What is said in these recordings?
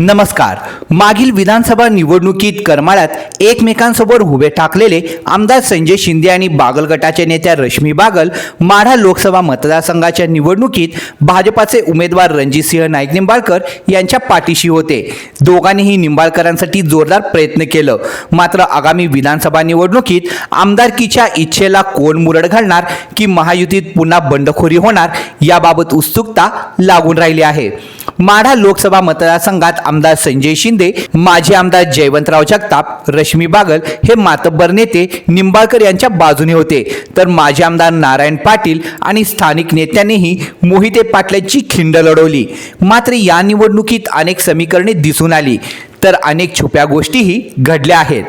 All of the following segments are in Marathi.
नमस्कार. मागील विधानसभा निवडणुकीत करमाळ्यात एकमेकांसमोर उभे ठाकलेले आमदार संजय शिंदे आणि बागल गटाच्या नेत्या रश्मी बागल माढा लोकसभा मतदारसंघाच्या निवडणुकीत भाजपाचे उमेदवार रणजितसिंह नाईक निंबाळकर यांच्या पाठीशी होते. दोघांनीही निंबाळकरांसाठी जोरदार प्रयत्न केलं. मात्र आगामी विधानसभा निवडणुकीत आमदारकीच्या इच्छेला कोण मुरड घालणार की महायुतीत पुन्हा बंडखोरी होणार याबाबत उत्सुकता लागून राहिली आहे. माढा लोकसभा मतदारसंघात आमदार संजय शिंदे माजी आमदार जयवंतराव जगताप रश्मी बागल हे मातब्बर नेते निंबाळकर यांच्या बाजूने होते. तर माजी आमदार नारायण पाटील आणि स्थानिक नेत्यांनीही मोहिते पाटलांची खिंड लढवली. मात्र या निवडणुकीत अनेक समीकरणे दिसून आली. तर अनेक छुप्या गोष्टीही घडल्या आहेत.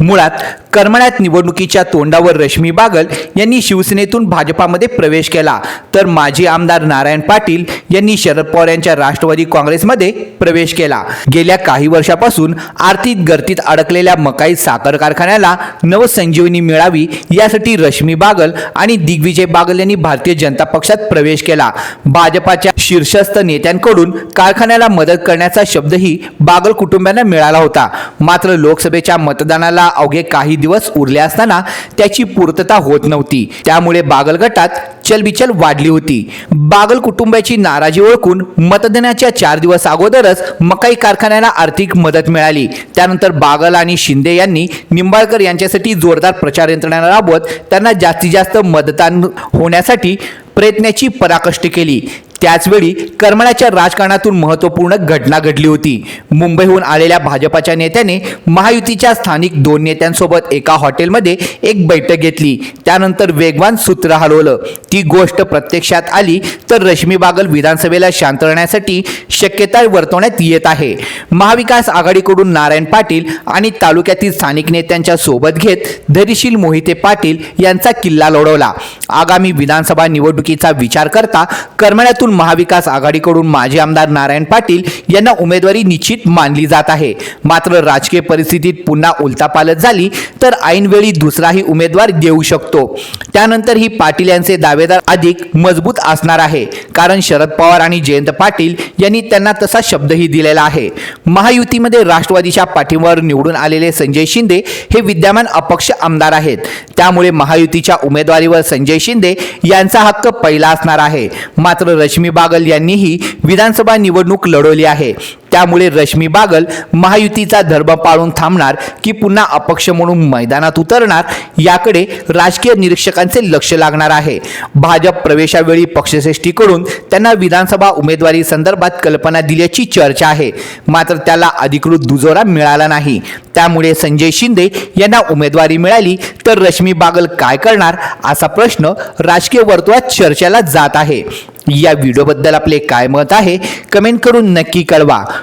मुळात करमळ्यात निवडणुकीच्या तोंडावर रश्मी बागल यांनी शिवसेनेतून भाजपामध्ये प्रवेश केला. तर माजी आमदार नारायण पाटील यांनी शरद पवार यांच्या राष्ट्रवादी काँग्रेसमध्ये प्रवेश केला. गेल्या काही वर्षापासून आर्थिक गर्दीत अडकलेल्या मकाई साखर कारखान्याला नवसंजीवनी मिळावी यासाठी रश्मी बागल आणि दिग्विजय बागल यांनी भारतीय जनता पक्षात प्रवेश केला. भाजपाच्या शीर्षस्थ नेत्यांकडून कारखान्याला मदत करण्याचा शब्दही बागल कुटुंबियांना मिळाला होता. मात्र लोकसभेच्या मतदानाला अवघे काही दिवस उरले असताना त्याची पूर्तता होत नव्हती. त्यामुळे बागल गटात चलबिचल वाढली होती. बागल कुटुंबाची नाराजी ओळखून मतदानाच्या चार दिवस अगोदरच मकाई कारखान्याला आर्थिक मदत मिळाली. त्यानंतर बागल आणि शिंदे यांनी निंबाळकर यांच्यासाठी जोरदार प्रचार यंत्रणा राबवत त्यांना जास्तीत जास्त मतदान होण्यासाठी प्रयत्नाची पराकष्ट केली. त्याचवेळी करमाळ्याच्या राजकारणातून महत्त्वपूर्ण घटना घडली होती. मुंबईहून आलेल्या भाजपाच्या नेत्याने महायुतीच्या स्थानिक दोन नेत्यांसोबत एका हॉटेलमध्ये एक बैठक घेतली. त्यानंतर वेगवान सूत्र हलवलं. ती गोष्ट प्रत्यक्षात आली तर रश्मी बागल विधानसभेला शांत राहण्यासाठी शक्यता वर्तवण्यात येत आहे. महाविकास आघाडीकडून नारायण पाटील आणि तालुक्यातील स्थानिक नेत्यांच्या सोबत घेत धैर्यशील मोहिते पाटील यांचा किल्ला लढवला. आगामी विधानसभा निवडणुकीचा विचार करता करमाळ्यातून महाविकास आघाडीकडून माजी आमदार नारायण पाटील यांना उमेदवारी निश्चित मानली जात आहे. मात्र राजकीय परिस्थितीत पुन्हा उलतापालत झाली तर ऐनवेळी दुसराही उमेदवार देऊ शकतो. त्यानंतर ही पाटील यांचे दावेदार अधिक मजबूत असणार आहे. कारण शरद पवार आणि जयंत पाटील यांनी त्यांना तसा शब्दही दिलेला आहे. महायुतीमध्ये राष्ट्रवादीच्या पाठीवर निवडून आलेले संजय शिंदे हे विद्यमान अपक्ष आमदार आहेत. त्यामुळे महायुतीच्या उमेदवारीवर संजय शिंदे यांचा हक्क पहिला असणार आहे. मात्र लक्ष्मी बागल यांनीही विधानसभा निवडणूक लढवली आहे. त्यामुळे रश्मी बागल महायुतीचा धर्म पाळून थांबणार की पुन्हा अपक्ष म्हणून मैदानात उतरणार याकडे राजकीय निरीक्षकांचे लक्ष लागणार आहे. भाजप प्रवेशावेळी पक्षश्रेष्ठीकडून त्यांना विधानसभा उमेदवारी संदर्भात कल्पना दिल्याची चर्चा आहे. मात्र त्याला अधिकृत दुजोरा मिळाला नाही. त्यामुळे संजय शिंदे यांना उमेदवारी मिळाली तर रश्मी बागल काय करणार असा प्रश्न राजकीय वर्तुळात चर्चेला जात आहे. या व्हिडिओबद्दल आपले काय मत आहे कमेंट करून नक्की कळवा.